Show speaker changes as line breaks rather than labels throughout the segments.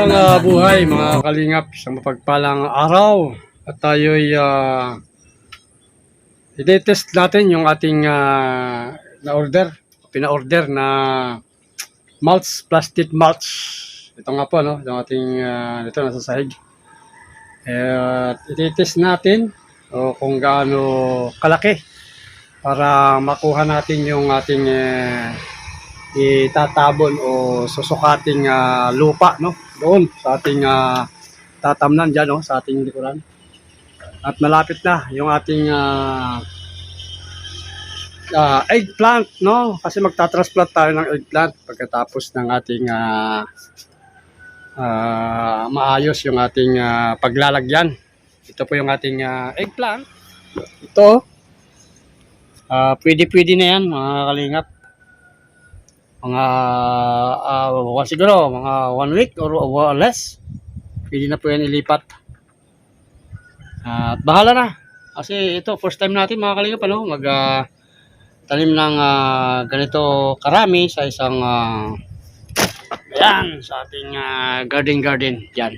Magandang ah, buhay mga kalingap, isang mapagpalang araw at tayo'y uh, i-test natin yung ating ah, na-order, pina-order na mulch, plastic mulch. Ito nga po, no? Yung ating, ah, ito nasa sahig. At i-test natin o kung gaano kalaki para makuha natin yung ating eh, itatabon o susukating ah, lupa no doon sa ating ah, tatamnan diyan no sa ating likuran. At malapit na yung ating ah, ah, eggplant no? Kasi magta-transplant tayo ng eggplant pagkatapos ng ating ah, ah, maayos yung ating ah, paglalagyan. Ito po yung ating ah, eggplant. Ito ah pwede pwede na yan mga kalingap mga uh, siguro mga one week or, or less. Pwede na po yan ilipat. At bahala na. Kasi ito first time natin mga kalingap ano mag ah, tanim ng ah, ganito karami sa isang uh, yan sa ating ah, garden garden yan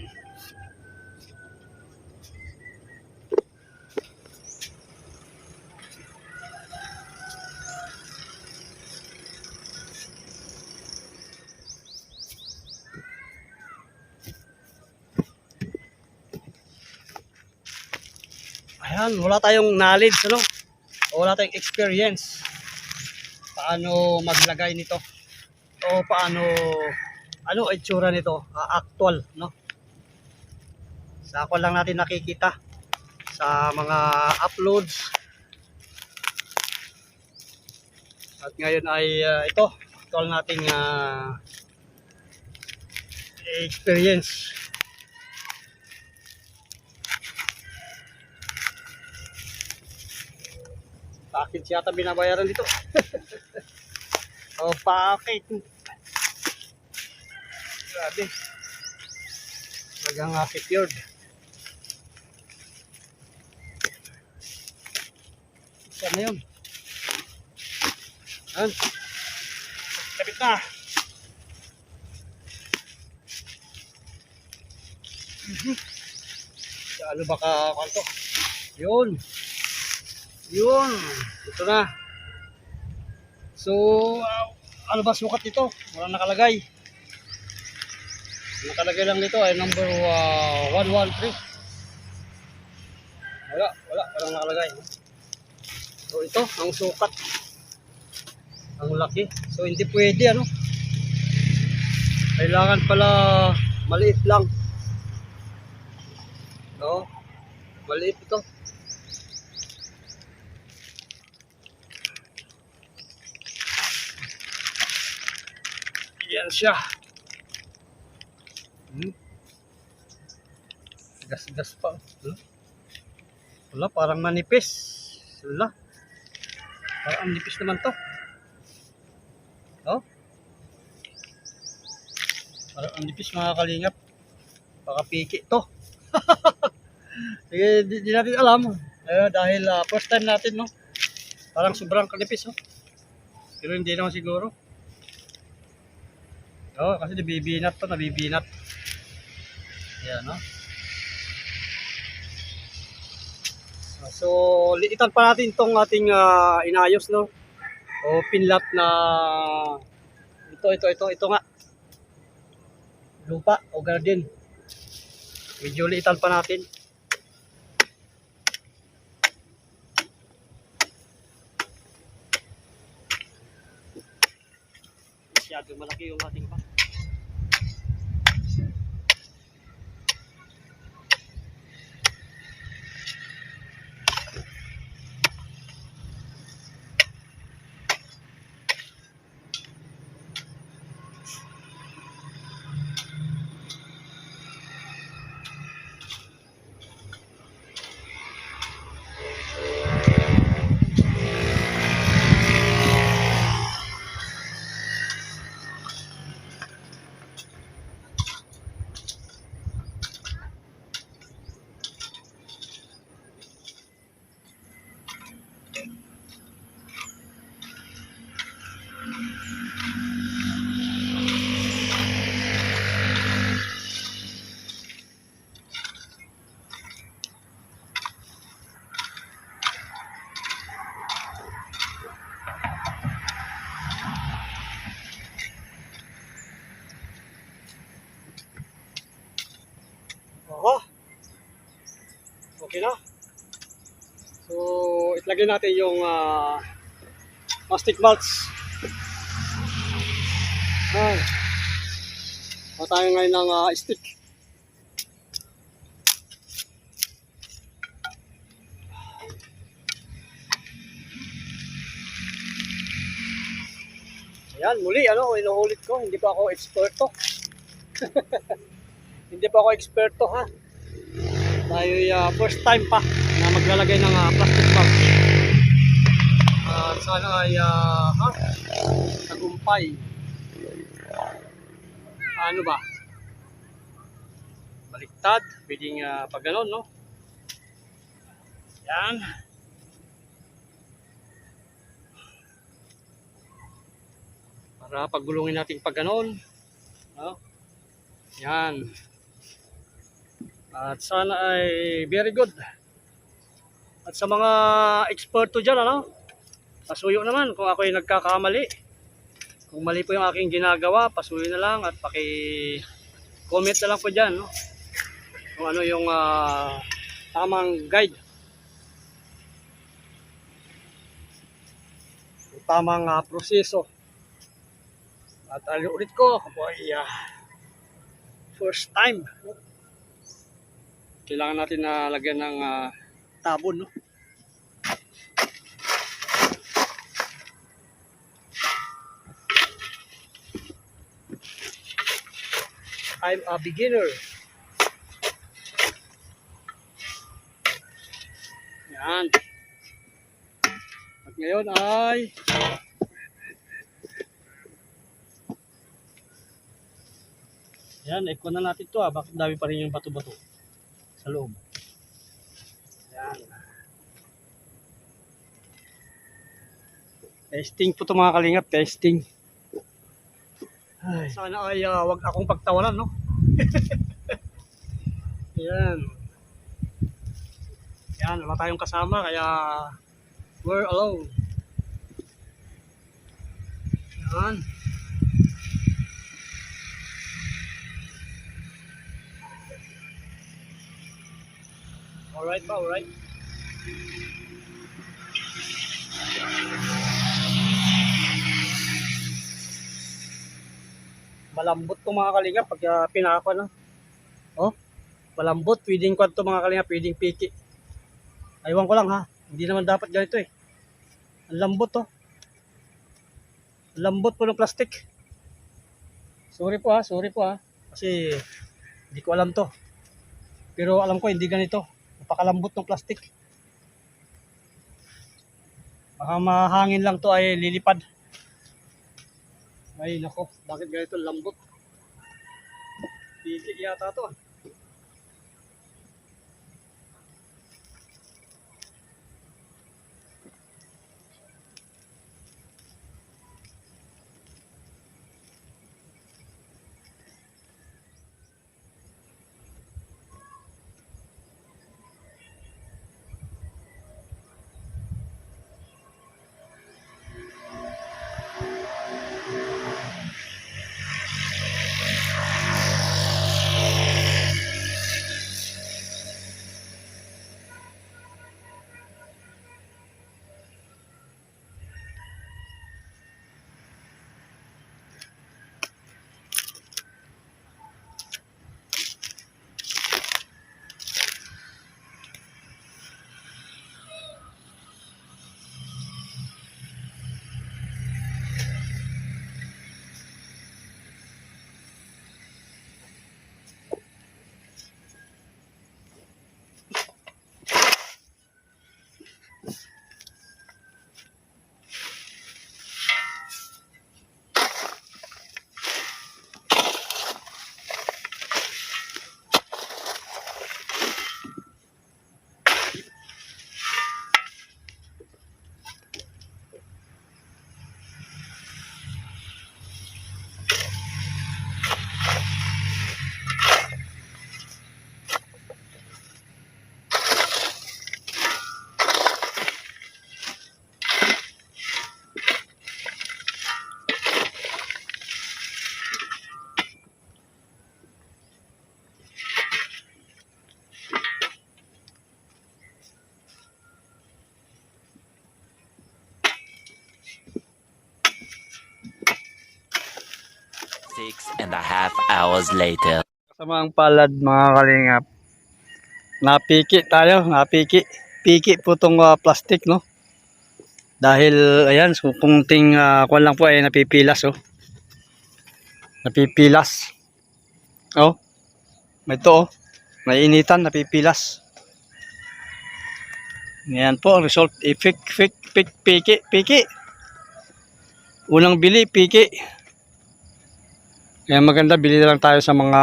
Ayan, wala tayong knowledge, ano? Wala tayong experience. Paano maglagay nito? O paano, ano itsura nito? Ah, actual, no? Sa ako lang natin nakikita sa mga uploads. At ngayon ay ah, ito, actual nating ah, experience. Bakit siya ata binabayaran dito? oh, bakit? Grabe. Talagang uh, secured. Saan na yun? Yan. Kapit na. Sa ano baka kanto? Yun. Yun. Ito na. So, uh, ano ba sukat nito? Walang nakalagay. Nakalagay lang nito ay number uh, 113. Wala, wala, walang nakalagay. So, ito, ang sukat. Ang laki. So, hindi pwede, ano? Kailangan pala maliit lang. No? Maliit ito. Yan siya. Hmm. Gas-gas pa. Hmm. Wala, parang manipis. Wala. Parang ang nipis naman to. Oh. Parang ang nipis mga kalingap. Baka piki to. Sige, di, di natin alam. Eh, dahil ah, first time natin, no? Parang sobrang kanipis, oh. Pero hindi naman siguro. Oo, kasi nabibinat to, nabibinat. Yan, no? So, liitan pa natin tong ating ah, inayos, no? O pinlat na ito, ito, ito, ito nga. Lupa o garden. Medyo liitan pa natin. Yung ating pa. Itlagay natin yung ah, plastic mulch. Ayan. Kuha tayo ngayon ng ah, stick. Ayan, muli, ano, inuulit ko, hindi pa ako eksperto. hindi pa ako eksperto, ha? Tayo uh, first time pa na maglalagay ng ah, plastic bag. At sana ay, ah, ha? Tagumpay. Ano ba? Baliktad, pwedeng uh, pag ganon, no? Yan. Para paggulungin natin pag ganon. No? Yan. At sana ay very good. At sa mga eksperto dyan, ano? Pasuyo naman kung ako ay nagkakamali. Kung mali po yung aking ginagawa, pasuyo na lang at paki-comment na lang po dyan, no? Kung ano yung ah, tamang guide. Yung tamang ah, proseso. At uh, ulit ko, ako ay ah, first time. Kailangan natin na lagyan ng ah, tabon, no? I'm a beginner. Yan. At ngayon ay Yan, ikon na natin to ah. Bakit dami pa rin yung bato-bato sa loob. Yan. Testing po to mga kalingap, testing. Sana ay ah, wag akong pagtawanan, no? Yan. Yan, wala tayong kasama, kaya we're alone. Yan. Alright ba, alright? Malambot to mga kalingap pag uh, pinaka no. Oh, malambot, pwedeng kwan to mga kalingap, pwedeng piki. Aywan ko lang ha, hindi naman dapat ganito eh. Ang lambot to. Ang lambot po ng plastic. Sorry po ha, sorry po ha. Kasi hindi ko alam to. Pero alam ko hindi ganito. Napakalambot ng plastic. Baka mahangin lang to ay lilipad. Ay nako, bakit ganito lambot? Pili yata to. ah.
Hours later.
Kasamang palad mga kalingap. Napiki tayo, napiki. Piki po itong plastic, no? Dahil, ayan, so kung ting, uh, kung lang po ay napipilas, oh. Napipilas. Oh. May to, oh. May napipilas. Yan po, ang result. Ifik, fik, pik, piki, piki. Unang bili, piki. Kaya maganda, bili lang tayo sa mga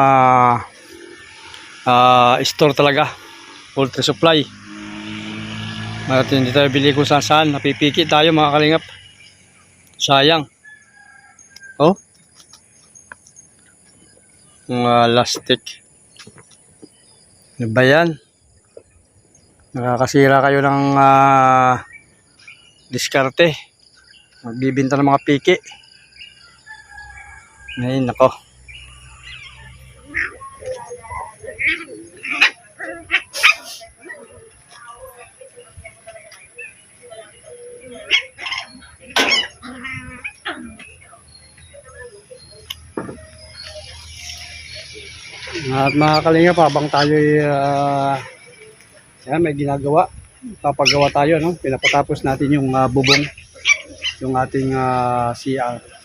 ah, store talaga. Poultry supply. At hindi tayo bili kung saan saan. Napipiki tayo mga kalingap. Sayang. Oh. Mga lastik. Ano ba yan? Nakakasira kayo ng ah, diskarte. Magbibinta ng mga piki. Ay, nako. At mga kalinga, habang tayo uh, yan, may ginagawa, papagawa tayo, no? Pinapatapos natin yung ah, bubong, yung ating ah, CR.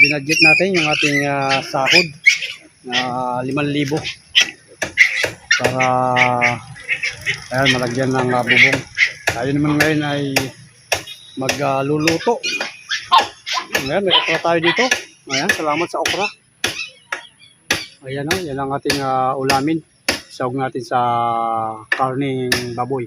Binadget natin yung ating ah, sahod na 5,000 para ayan, malagyan ng ah, bubong. Tayo naman ngayon ay magluluto. Ayan, may okra tayo dito. Ayan, salamat sa okra. Ayan o, yan ang ating ah, ulamin. Sawag natin sa karning baboy.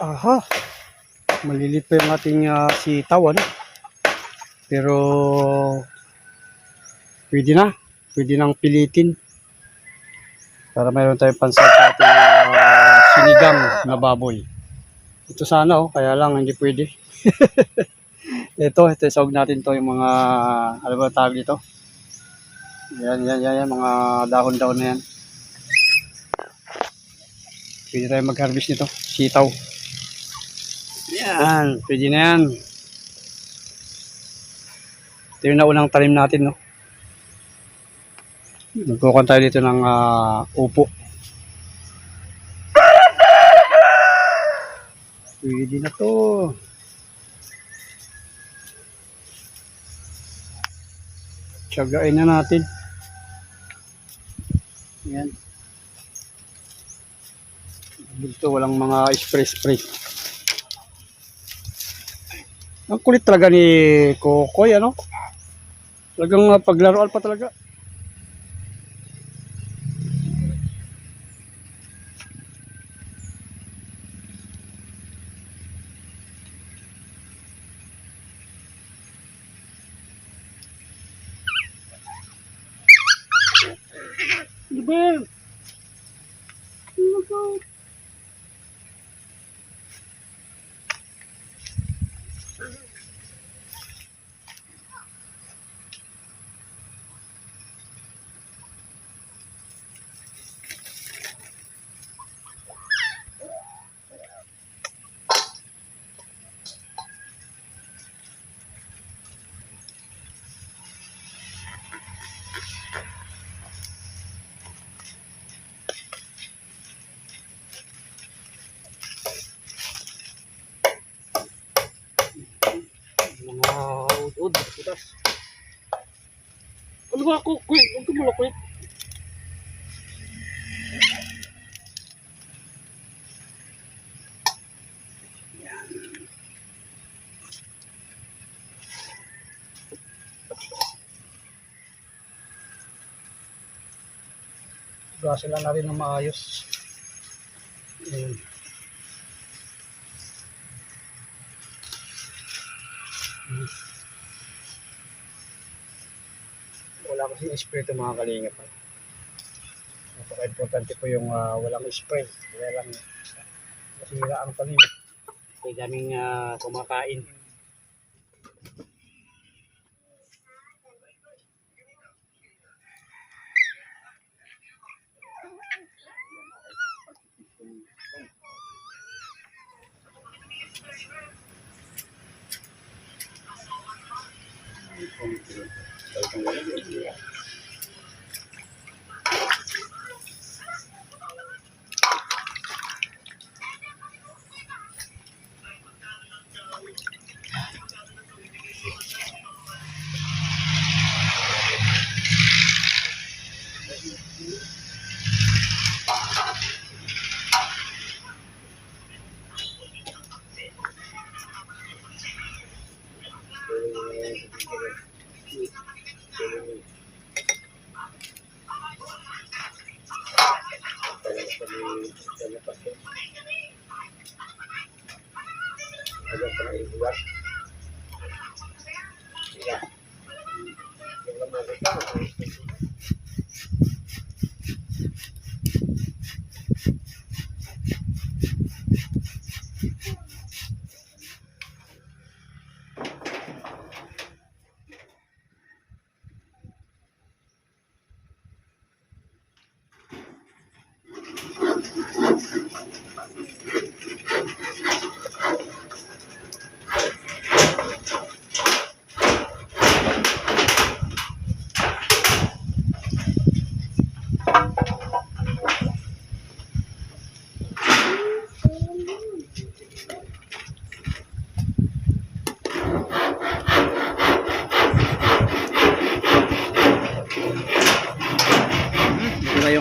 Aha. Malilit pa yung ating ah, sitaw, ano? Pero pwede na. Pwede nang pilitin. Para mayroon tayong pansa sa ating ah, sinigang na baboy. Ito sana, oh. Kaya lang, hindi pwede. ito, ito, isawag natin to yung mga, ano ba tawag dito? Yan, yan, yan, yan, mga dahon-dahon na yan. Pwede tayo mag-harvest nito. Sitaw. Yan, pwede na yan. Ito yung naunang talim natin, no? Magkukuha tayo dito ng ah, upo. Pwede na to. Tiyagain na natin. Yan. Dito walang mga spray-spray. Ang kulit talaga ni Kokoy, ano? Talagang uh, paglaruan pa talaga. Ano ba? Ano ba? Ud, putas. Ano ba ako? Kuy, huwag ka mula, kuy. Gasin lang natin ng maayos. Ayan. Kasi espiritu mga kalingap. Napaka-importante po yung ah, walang spray. Kaya lang masira ang tanim. Kaya daming ah, kumakain.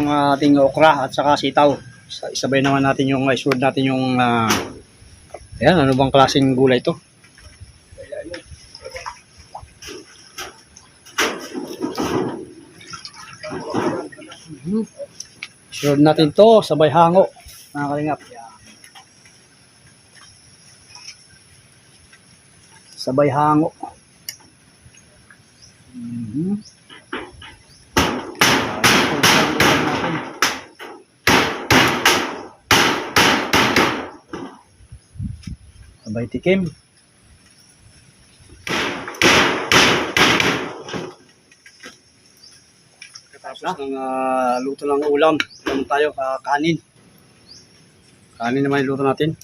Ating okra at saka sitaw. Sa- Isabay naman natin yung isunod natin yung ah, ayan, ano bang klaseng gulay to? Mhm. Sunod natin to, sabay hango. Mga kalingap. Sabay hango. Mhm. Sabay tikim. Tapos ng ah, luto ng ulam. Ulam tayo, ah, kanin. Kanin naman yung luto natin.